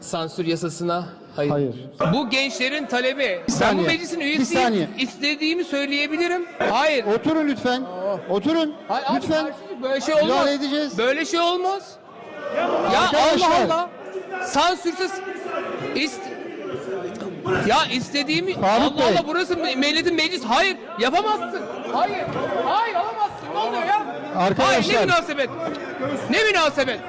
Sansür yasasına hayır. Hayır. Bu gençlerin talebi. Ben bu saniye, meclisin bir üyesiyim. saniye. İstediğimi söyleyebilirim. Hayır. Oturun lütfen. Oturun. Hayır abi, lütfen. kardeşim, böyle şey olmaz. Müdahale edeceğiz. Böyle şey olmaz. Ya Arkadaşlar. Allah Allah. Sansürsüz ist ya istediğimi Faruk Allah Bey. Allah burası me- milletin meclis. Hayır yapamazsın. Hayır. Hayır alamazsın. Ne oluyor ya? Arkadaşlar. Hayır ne münasebet. Ne münasebet.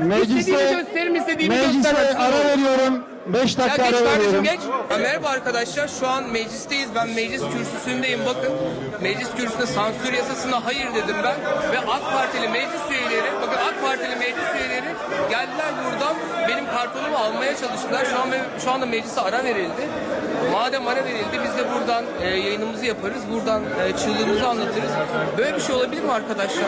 İstediğimi mecliste göstermem. ara veriyorum. 5 Ya dakika geç ara kardeşim veriyorum. geç. Ya merhaba arkadaşlar şu an meclisteyiz. Ben meclis kürsüsündeyim bakın. Meclis kürsüsünde sansür yasasına hayır dedim ben. Ve AK Partili meclis üyeleri, bakın AK Partili meclis üyeleri geldiler buradan benim kartonumu almaya çalıştılar. Şu an şu anda meclise ara verildi. Madem ara verildi biz de buradan e, yayınımızı yaparız. Buradan e, çığlığımızı anlatırız. Böyle bir şey olabilir mi arkadaşlar?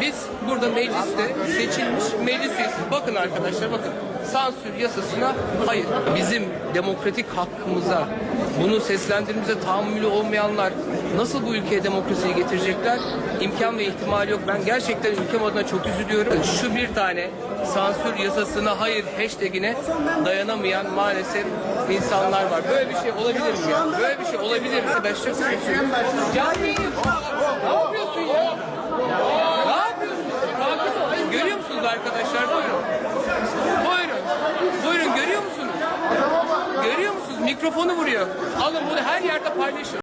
Biz burada mecliste seçilmiş meclis üyesi. Bakın arkadaşlar bakın. Sansür yasasına hayır. Bizim demokratik hakkımıza bunu seslendirmemize tahammülü olmayanlar nasıl bu ülkeye demokrasiyi getirecekler? İmkan ve ihtimali yok. Ben gerçekten ülkem adına çok üzülüyorum. Şu bir tane sansür yasasına hayır hashtagine dayanamayan maalesef insanlar var. Böyle bir şey olabilir mi ya? Böyle bir şey olabilir mi arkadaşlar? Canlı yayın. Ne yapıyorsun ya? Ne yapıyorsun? Görüyor musunuz arkadaşlar? Buyurun. Buyurun. Buyurun görüyor musunuz? Görüyor musunuz? Mikrofonu vuruyor. Alın bunu her yerde paylaşın.